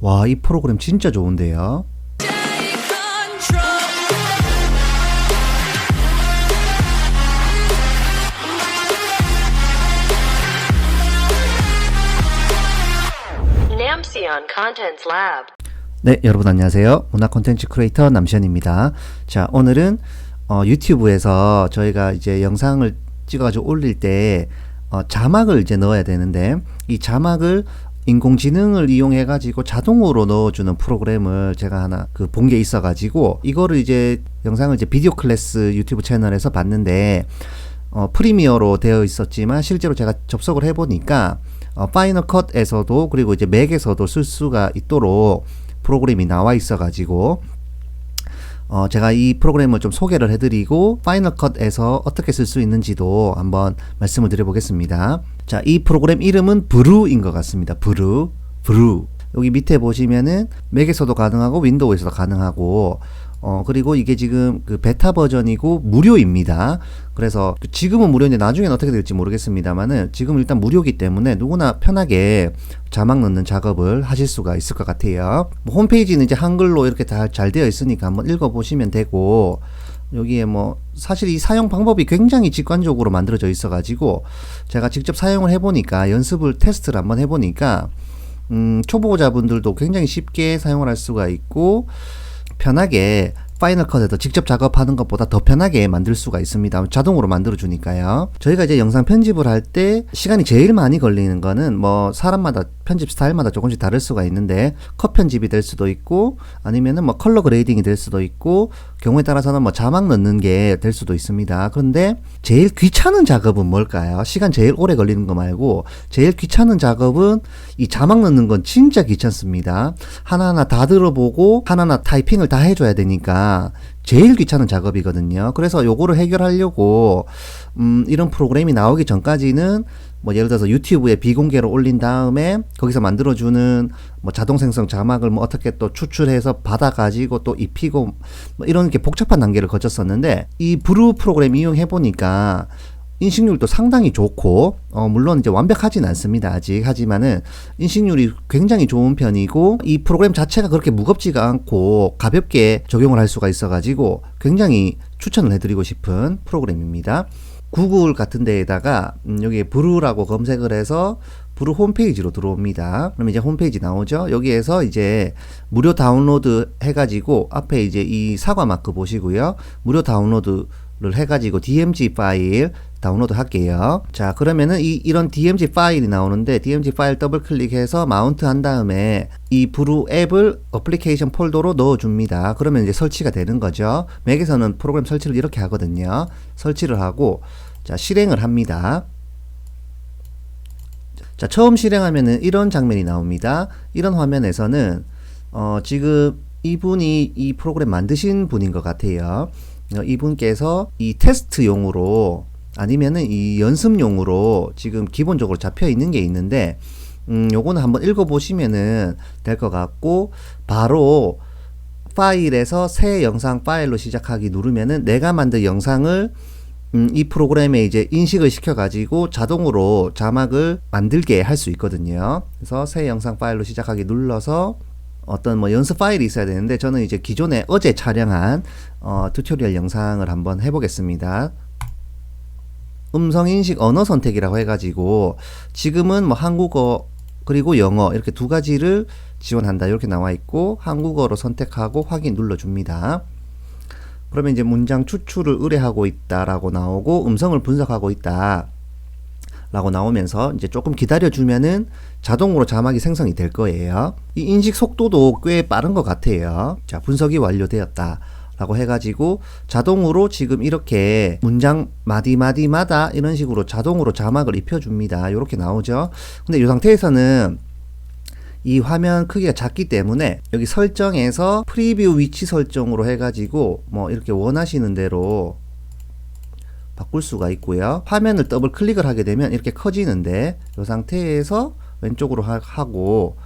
와, 이 프로그램 진짜 좋은데요. 네, 여러분 안녕하세요. 문화 콘텐츠 크리에이터 남시현입니다. 자, 오늘은 어, 유튜브에서 저희가 이제 영상을 찍어가지고 올릴 때 어, 자막을 이제 넣어야 되는데 이 자막을 인공지능을 이용해 가지고 자동으로 넣어주는 프로그램을 제가 하나 그 본 게 있어 가지고 이거를 이제 영상을 이제 비디오 클래스 유튜브 채널에서 봤는데 어, 프리미어로 되어 있었지만 실제로 제가 접속을 해보니까 어, 파이널 컷에서도 그리고 이제 맥에서도 쓸 수가 있도록 프로그램이 나와 있어 가지고 어, 제가 이 프로그램을 좀 소개를 해드리고 파이널 컷에서 어떻게 쓸 수 있는지도 한번 말씀을 드려보겠습니다. 자, 이 프로그램 이름은 브루인 것 같습니다. 브루, 브루. 여기 밑에 보시면은 맥에서도 가능하고 윈도우에서도 가능하고 어 그리고 이게 지금 그 베타 버전이고 무료입니다. 그래서 지금은 무료인데 나중에는 어떻게 될지 모르겠습니다만은 지금 일단 무료기 때문에 누구나 편하게 자막 넣는 작업을 하실 수가 있을 것 같아요. 뭐 홈페이지는 이제 한글로 이렇게 다 잘 되어 있으니까 한번 읽어 보시면 되고 여기에 뭐 사실 이 사용 방법이 굉장히 직관적으로 만들어져 있어 가지고 제가 직접 사용을 해 보니까 연습을 테스트를 한번 해 보니까 음 초보자분들도 굉장히 쉽게 사용을 할 수가 있고 편하게 파이널 컷에도 직접 작업하는 것보다 더 편하게 만들 수가 있습니다. 자동으로 만들어 주니까요. 저희가 이제 영상 편집을 할 때 시간이 제일 많이 걸리는 거는 뭐 사람마다 편집 스타일마다 조금씩 다를 수가 있는데 컷 편집이 될 수도 있고 아니면은 뭐 컬러 그레이딩이 될 수도 있고 경우에 따라서는 뭐 자막 넣는 게 될 수도 있습니다. 그런데 제일 귀찮은 작업은 뭘까요? 시간 제일 오래 걸리는 거 말고 제일 귀찮은 작업은 이 자막 넣는 건 진짜 귀찮습니다. 하나하나 다 들어보고 하나하나 타이핑을 다 해줘야 되니까 제일 귀찮은 작업이거든요. 그래서 요거를 해결하려고 음, 이런 프로그램이 나오기 전까지는 뭐 예를 들어서 유튜브에 비공개로 올린 다음에 거기서 만들어주는 뭐 자동 생성 자막을 뭐 어떻게 또 추출해서 받아가지고 또 입히고 뭐 이런 게 복잡한 단계를 거쳤었는데 이 브루 프로그램 이용해 보니까 인식률도 상당히 좋고 어 물론 이제 완벽하진 않습니다 아직 하지만은 인식률이 굉장히 좋은 편이고 이 프로그램 자체가 그렇게 무겁지가 않고 가볍게 적용을 할 수가 있어 가지고 굉장히 추천을 해드리고 싶은 프로그램입니다 구글 같은 데에다가 음 여기 브루라고 검색을 해서 브루 홈페이지로 들어옵니다. 그럼 이제 홈페이지 나오죠. 여기에서 이제 무료 다운로드 해가지고 앞에 이제 이 사과 마크 보시고요. 무료 다운로드를 해가지고 DMG 파일 다운로드 할게요. 자, 그러면은 이, 이런 DMG 파일이 나오는데 DMG 파일 더블 클릭해서 마운트 한 다음에 이 브루 앱을 어플리케이션 폴더로 넣어줍니다. 그러면 이제 설치가 되는 거죠. 맥에서는 프로그램 설치를 이렇게 하거든요. 설치를 하고 자, 실행을 합니다. 자, 처음 실행하면은 이런 장면이 나옵니다. 이런 화면에서는 어, 지금 이분이 이 프로그램 만드신 분인 것 같아요. 어, 이분께서 이 테스트용으로 아니면은 이 연습용으로 지금 기본적으로 잡혀 있는 게 있는데 음, 요거는 한번 읽어 보시면은 될 것 같고 바로 파일에서 새 영상 파일로 시작하기 누르면은 내가 만든 영상을 음, 이 프로그램에 이제 인식을 시켜가지고 자동으로 자막을 만들게 할 수 있거든요. 그래서 새 영상 파일로 시작하기 눌러서 어떤 뭐 연습 파일이 있어야 되는데 저는 이제 기존에 어제 촬영한 어, 튜토리얼 영상을 한번 해보겠습니다. 음성 인식 언어 선택이라고 해가지고 지금은 뭐 한국어 그리고 영어 이렇게 두 가지를 지원한다 이렇게 나와 있고 한국어로 선택하고 확인 눌러줍니다. 그러면 이제 문장 추출을 의뢰하고 있다라고 나오고 음성을 분석하고 있다. 라고 나오면서 이제 조금 기다려 주면은 자동으로 자막이 생성이 될 거예요. 이 인식 속도도 꽤 빠른 것 같아요. 자, 분석이 완료되었다. 라고 해가지고 자동으로 지금 이렇게 문장 마디마디마다 이런 식으로 자동으로 자막을 입혀줍니다. 이렇게 나오죠. 근데 이 상태에서는 이 화면 크기가 작기 때문에 여기 설정에서 프리뷰 위치 설정으로 해가지고 뭐 이렇게 원하시는 대로 바꿀 수가 있고요. 화면을 더블 클릭을 하게 되면 이렇게 커지는데 이 상태에서 왼쪽으로 하고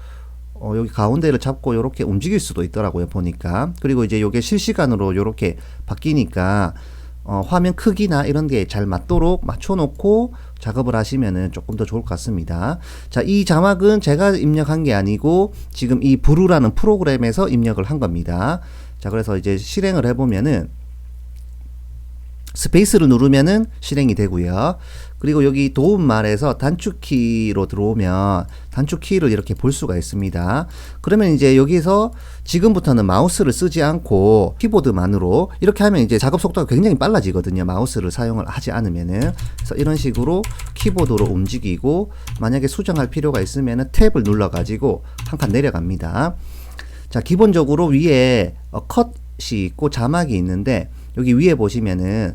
어, 여기 가운데를 잡고 이렇게 움직일 수도 있더라고요 보니까 그리고 이제 이게 실시간으로 이렇게 바뀌니까 어, 화면 크기나 이런 게 잘 맞도록 맞춰놓고 작업을 하시면은 조금 더 좋을 것 같습니다. 자, 이 자막은 제가 입력한 게 아니고 지금 이 브루라는 프로그램에서 입력을 한 겁니다. 자, 그래서 이제 실행을 해보면은 스페이스를 누르면은 실행이 되고요. 그리고 여기 도움말에서 단축키로 들어오면 단축키를 이렇게 볼 수가 있습니다. 그러면 이제 여기서 지금부터는 마우스를 쓰지 않고 키보드만으로 이렇게 하면 이제 작업 속도가 굉장히 빨라지거든요. 마우스를 사용을 하지 않으면은. 그래서 이런 식으로 키보드로 움직이고 만약에 수정할 필요가 있으면은 탭을 눌러 가지고 한 칸 내려갑니다. 자, 기본적으로 위에 어, 컷이 있고 자막이 있는데 여기 위에 보시면은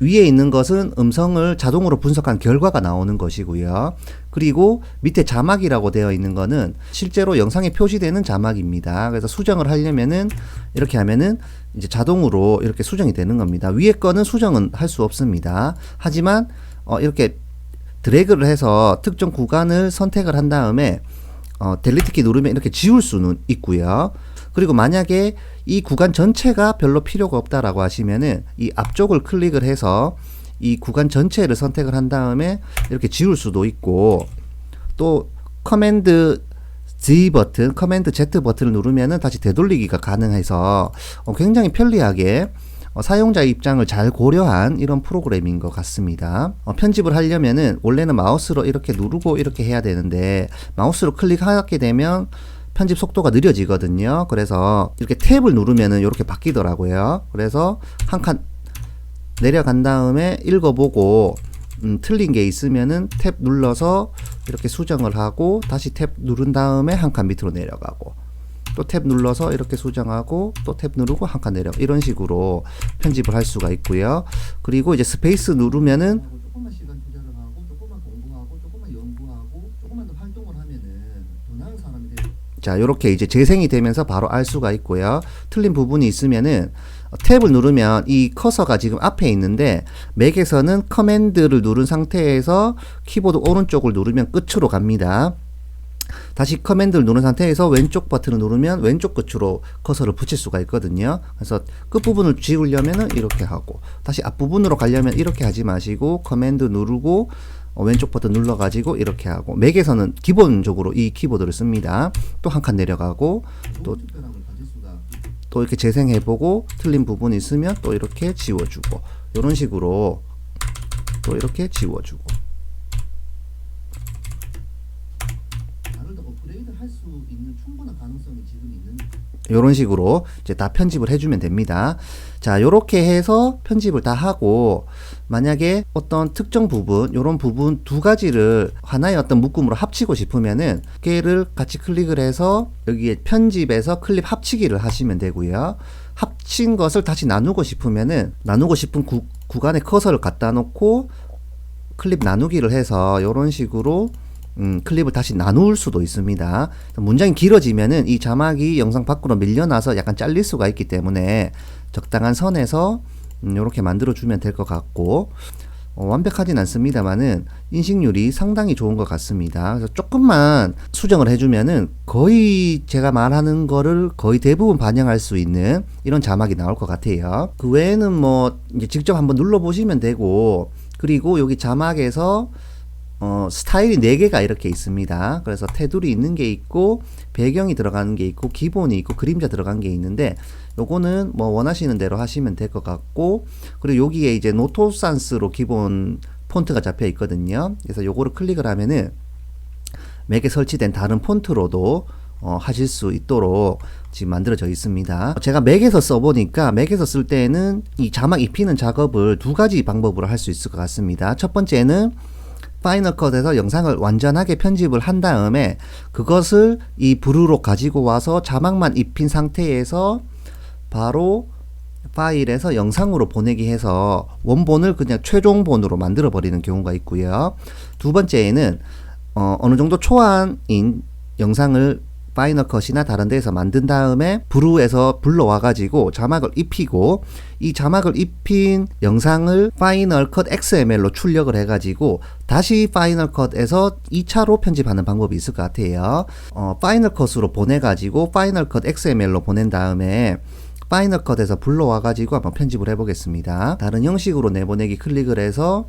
위에 있는 것은 음성을 자동으로 분석한 결과가 나오는 것이고요. 그리고 밑에 자막이라고 되어 있는 거는 실제로 영상에 표시되는 자막입니다. 그래서 수정을 하려면은 이렇게 하면은 이제 자동으로 이렇게 수정이 되는 겁니다. 위에 거는 수정은 할 수 없습니다. 하지만 어 이렇게 드래그를 해서 특정 구간을 선택을 한 다음에 어, 델리트 키 누르면 이렇게 지울 수는 있고요. 그리고 만약에 이 구간 전체가 별로 필요가 없다라고 하시면은 이 앞쪽을 클릭을 해서 이 구간 전체를 선택을 한 다음에 이렇게 지울 수도 있고 또 커맨드 Z 버튼, 커맨드 Z 버튼을 누르면은 다시 되돌리기가 가능해서 어, 굉장히 편리하게 어, 사용자 입장을 잘 고려한 이런 프로그램인 것 같습니다. 어, 편집을 하려면은 원래는 마우스로 이렇게 누르고 이렇게 해야 되는데 마우스로 클릭하게 되면 편집 속도가 느려지거든요. 그래서 이렇게 탭을 누르면은 이렇게 바뀌더라고요. 그래서 한 칸 내려간 다음에 읽어보고 음, 틀린 게 있으면은 탭 눌러서 이렇게 수정을 하고 다시 탭 누른 다음에 한 칸 밑으로 내려가고 또 탭 눌러서 이렇게 수정하고 또 탭 누르고 한 칸 내려 이런 식으로 편집을 할 수가 있고요. 그리고 이제 스페이스 누르면은 조금만 시간 투자를 하고 조금만 공부하고 조금만 연구하고 조금만 더 활동을 하면은 더 나은 사람이 될 자, 요렇게 이제 재생이 되면서 바로 알 수가 있고요. 틀린 부분이 있으면은 탭을 누르면 이 커서가 지금 앞에 있는데 맥에서는 커맨드를 누른 상태에서 키보드 오른쪽을 누르면 끝으로 갑니다. 다시 커맨드를 누른 상태에서 왼쪽 버튼을 누르면 왼쪽 끝으로 커서를 붙일 수가 있거든요. 그래서 끝부분을 지우려면은 이렇게 하고 다시 앞부분으로 가려면 이렇게 하지 마시고 커맨드 누르고 어, 왼쪽 버튼 눌러가지고 이렇게 하고 맥에서는 기본적으로 이 키보드를 씁니다. 또 한 칸 내려가고 또 또 이렇게 재생해보고 틀린 부분이 있으면 또 이렇게 지워주고 이런 식으로 또 이렇게 지워주고 이런 식으로 이제 다 편집을 해주면 됩니다. 자, 요렇게 해서 편집을 다 하고 만약에 어떤 특정 부분, 요런 부분 두 가지를 하나의 어떤 묶음으로 합치고 싶으면은 걔를 같이 클릭을 해서 여기에 편집에서 클립 합치기를 하시면 되고요. 합친 것을 다시 나누고 싶으면은 나누고 싶은 구, 구간에 커서를 갖다 놓고 클립 나누기를 해서 이런 식으로 음, 클립을 다시 나눌 수도 있습니다. 문장이 길어지면은 이 자막이 영상 밖으로 밀려나서 약간 잘릴 수가 있기 때문에 적당한 선에서 음, 이렇게 만들어 주면 될 것 같고 어, 완벽하진 않습니다만은 인식률이 상당히 좋은 것 같습니다. 그래서 조금만 수정을 해주면은 거의 제가 말하는 거를 거의 대부분 반영할 수 있는 이런 자막이 나올 것 같아요. 그 외에는 뭐 직접 한번 눌러 보시면 되고 그리고 여기 자막에서 어, 스타일이 4개가 이렇게 있습니다. 그래서 테두리 있는 게 있고, 배경이 들어가는 게 있고, 기본이 있고, 그림자 들어간 게 있는데, 요거는 뭐 원하시는 대로 하시면 될 것 같고, 그리고 여기에 이제 노토산스로 기본 폰트가 잡혀 있거든요. 그래서 요거를 클릭을 하면은, 맥에 설치된 다른 폰트로도 어, 하실 수 있도록 지금 만들어져 있습니다. 제가 맥에서 써보니까 맥에서 쓸 때는 이 자막 입히는 작업을 두 가지 방법으로 할 수 있을 것 같습니다. 첫 번째는 파이널 컷에서 영상을 완전하게 편집을 한 다음에 그것을 이 브루로 가지고 와서 자막만 입힌 상태에서 바로 파일에서 영상으로 보내기 해서 원본을 그냥 최종본으로 만들어 버리는 경우가 있고요. 두 번째에는 어, 어느 정도 초안인 영상을 파이널 컷이나 다른 데에서 만든 다음에 브루에서 불러와 가지고 자막을 입히고 이 자막을 입힌 영상을 파이널 컷 XML로 출력을 해 가지고 다시 파이널 컷에서 2차로 편집하는 방법이 있을 것 같아요. 어, 파이널 컷으로 보내 가지고 파이널 컷 XML로 보낸 다음에 파이널 컷에서 불러와 가지고 한번 편집을 해 보겠습니다. 다른 형식으로 내보내기 클릭을 해서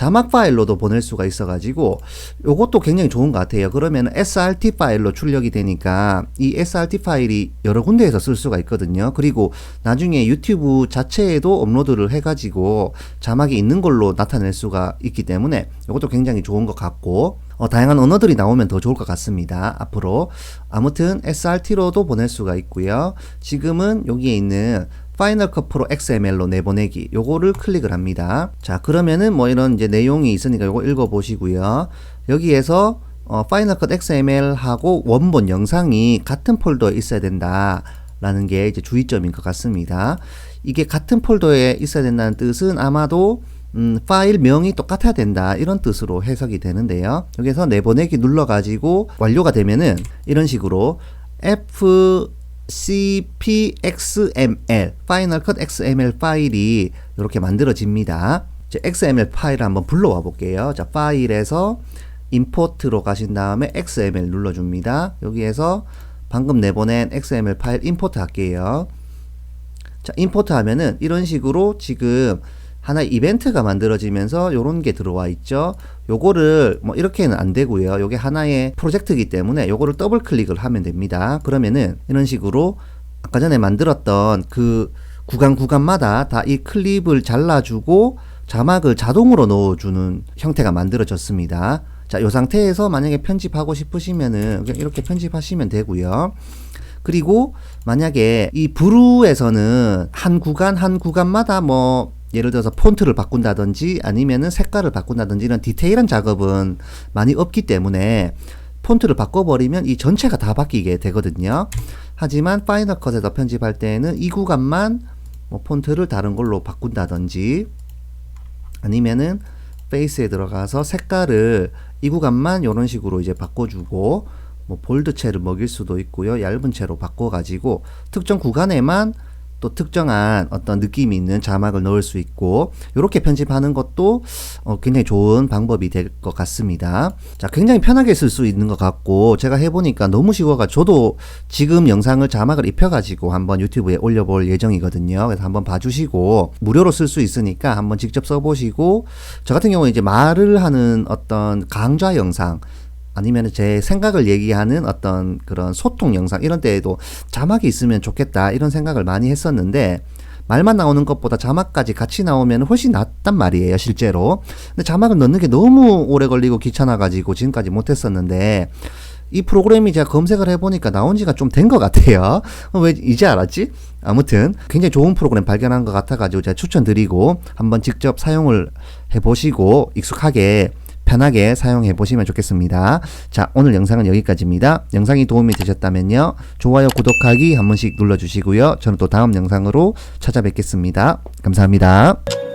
자막 파일로도 보낼 수가 있어가지고 요것도 굉장히 좋은 것 같아요. 그러면 SRT 파일로 출력이 되니까 이 SRT 파일이 여러 군데에서 쓸 수가 있거든요. 그리고 나중에 유튜브 자체에도 업로드를 해가지고 자막이 있는 걸로 나타낼 수가 있기 때문에 이것도 굉장히 좋은 것 같고 어, 다양한 언어들이 나오면 더 좋을 것 같습니다. 앞으로 아무튼 SRT로도 보낼 수가 있고요. 지금은 여기에 있는 파이널 컷 프로 XML로 내보내기 요거를 클릭을 합니다. 자 그러면은 뭐 이런 이제 내용이 있으니까 요거 읽어 보시고요. 여기에서 어, 파이널 컷 XML 하고 원본 영상이 같은 폴더에 있어야 된다. 라는 게 이제 주의점인 것 같습니다. 이게 같은 폴더에 있어야 된다는 뜻은 아마도 음, 파일 명이 똑같아야 된다 이런 뜻으로 해석이 되는데요. 여기서 내보내기 눌러가지고 완료가 되면은 이런 식으로 FCPXML 파이널 컷 XML 파일이 이렇게 만들어집니다. XML 파일을 한번 불러와 볼게요. 자 파일에서 임포트로 가신 다음에 XML 눌러줍니다. 여기에서 방금 내보낸 XML 파일 임포트 할게요. 자, 임포트 하면은 이런 식으로 지금 하나의 이벤트가 만들어지면서 요런 게 들어와 있죠. 요거를 뭐 이렇게는 안 되고요. 요게 하나의 프로젝트이기 때문에 요거를 더블 클릭을 하면 됩니다. 그러면은 이런 식으로 아까 전에 만들었던 그 구간 구간마다 다 이 클립을 잘라주고 자막을 자동으로 넣어주는 형태가 만들어졌습니다. 자, 요 상태에서 만약에 편집하고 싶으시면은 이렇게 편집하시면 되고요. 그리고 만약에 이 브루에서는 한 구간 한 구간마다 뭐 예를 들어서 폰트를 바꾼다든지 아니면은 색깔을 바꾼다든지 이런 디테일한 작업은 많이 없기 때문에 폰트를 바꿔버리면 이 전체가 다 바뀌게 되거든요. 하지만 파이널 컷에서 편집할 때는 이 구간만 뭐 폰트를 다른 걸로 바꾼다든지 아니면은 페이스에 들어가서 색깔을 이 구간만 이런 식으로 이제 바꿔주고 뭐 볼드 채를 먹일 수도 있고요. 얇은 채로 바꿔가지고 특정 구간에만 또 특정한 어떤 느낌이 있는 자막을 넣을 수 있고 이렇게 편집하는 것도 어, 굉장히 좋은 방법이 될 것 같습니다. 자, 굉장히 편하게 쓸 수 있는 것 같고 제가 해보니까 너무 쉬워가 저도 지금 영상을 자막을 입혀가지고 한번 유튜브에 올려볼 예정이거든요. 그래서 한번 봐주시고 무료로 쓸 수 있으니까 한번 직접 써보시고 저 같은 경우는 이제 말을 하는 어떤 강좌 영상 아니면 제 생각을 얘기하는 어떤 그런 소통 영상 이런 때에도 자막이 있으면 좋겠다 이런 생각을 많이 했었는데 말만 나오는 것보다 자막까지 같이 나오면 훨씬 낫단 말이에요 실제로 근데 자막을 넣는 게 너무 오래 걸리고 귀찮아 가지고 지금까지 못했었는데 이 프로그램이 제가 검색을 해보니까 나온 지가 좀 된 것 같아요. 어, 왜 이제 알았지? 아무튼 굉장히 좋은 프로그램 발견한 것 같아가지고 제가 추천드리고 한번 직접 사용을 해보시고 익숙하게 편하게 사용해 보시면 좋겠습니다. 자, 오늘 영상은 여기까지입니다. 영상이 도움이 되셨다면요. 좋아요, 구독하기 한 번씩 눌러주시고요. 저는 또 다음 영상으로 찾아뵙겠습니다. 감사합니다.